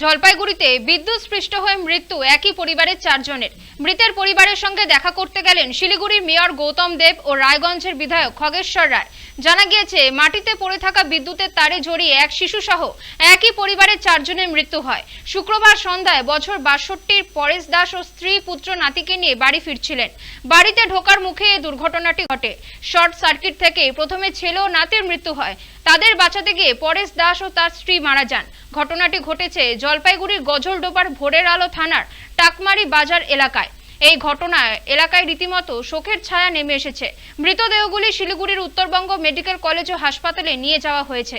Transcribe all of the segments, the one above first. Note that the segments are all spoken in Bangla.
জলপাইগুড়িতে বিদ্যুৎ স্পৃষ্ট হয়ে মৃত্যু একই পরিবারের চারজনের। মৃতের পরিবারের সঙ্গে দেখা করতে গেলেন শিলিগুড়ির মেয়র গৌতম দেব ও রায়গঞ্জের বিধায়ক খগেশ্বর রায়। জানা গিয়েছে, মাটিতে পড়ে থাকা বিদ্যুতের তারে জড়িয়ে এক শিশু সহ একই পরিবারের চারজনের মৃত্যু হয়। শুক্রবার সন্ধ্যায় বছর বাষট্টির পরেশ দাস ও স্ত্রী পুত্র নাতিকে নিয়ে বাড়ি ফিরছিলেন। বাড়িতে ঢোকার মুখে এই দুর্ঘটনাটি ঘটে। শর্ট সার্কিট থেকে প্রথমে ছেলে ও নাতির মৃত্যু হয়। তাদের বাঁচাতে গিয়ে পরেশ দাস ও তার স্ত্রী মারা যান। ঘটনাটি ঘটেছে জলপাইগুড়ির গজলডোবার ভোরের আলো থানার টাকমারি বাজার এলাকায়। এই ঘটনায় এলাকায় রীতিমতো শোকের ছায়া নেমে এসেছে। মৃতদেহগুলি শিলিগুড়ির উত্তরবঙ্গ মেডিকেল কলেজ ও হাসপাতালে নিয়ে যাওয়া হয়েছে।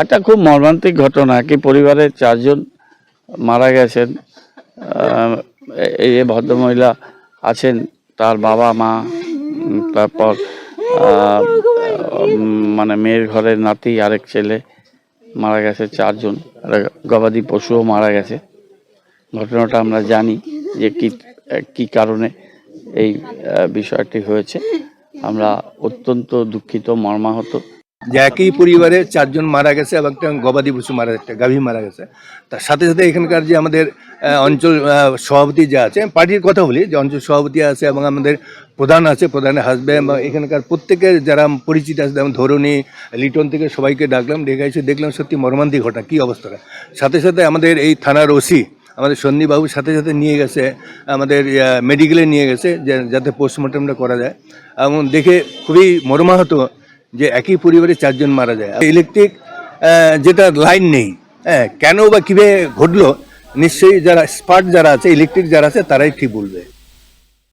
একটা খুব মর্মান্তিক ঘটনা কি পরিবারের চারজন মারা গেছেন? এই যে ভদ্রমহিলা আছেন, তার বাবা, মা তারপর মানে মেয়ের ঘরের নাতি, আরেক ছেলে মারা গেছে, চারজন। গবাদি পশুও মারা গেছে। ঘটনাটা আমরা জানি যে কি কি কারণে এই বিষয়টি হয়েছে। আমরা অত্যন্ত দুঃখিত, মর্মাহত। যে একই পরিবারে চারজন মারা গেছে এবং একটা গবাদি পশু মারা একটা গাভী মারা গেছে। তার সাথে সাথে এখানকার যে আমাদের অঞ্চল সভাপতি যে আছে পার্টির কথা বলি, যে অঞ্চল সভাপতি আছে এবং আমাদের প্রধান আছে, প্রধানের হাজব্যান্ড এবং এখানকার প্রত্যেকের যারা পরিচিত আছে, যেমন ধরণী, লিটন থেকে সবাইকে ডাকলাম ডেকে দেখলাম সত্যি মর্মান্তিক ঘটনা, কী অবস্থাটা। সাথে সাথে আমাদের এই থানার ওসি আমাদের সন্দীপবাবুর সাথে সাথে নিয়ে গেছে, আমাদের মেডিকেলে নিয়ে গেছে যাতে পোস্টমর্টমটা করা যায়। এবং দেখে খুবই মর্মাহত যে একই পরিবারে চারজন মারা যায়। ইলেকট্রিক যেটা লাইন নেই হ্যাঁ কেন বা কীভাবে ঘটলো, নিশ্চয়ই যারা স্পার্ট যারা আছে ইলেকট্রিক যারা আছে, তারাই ঠিক বলবে।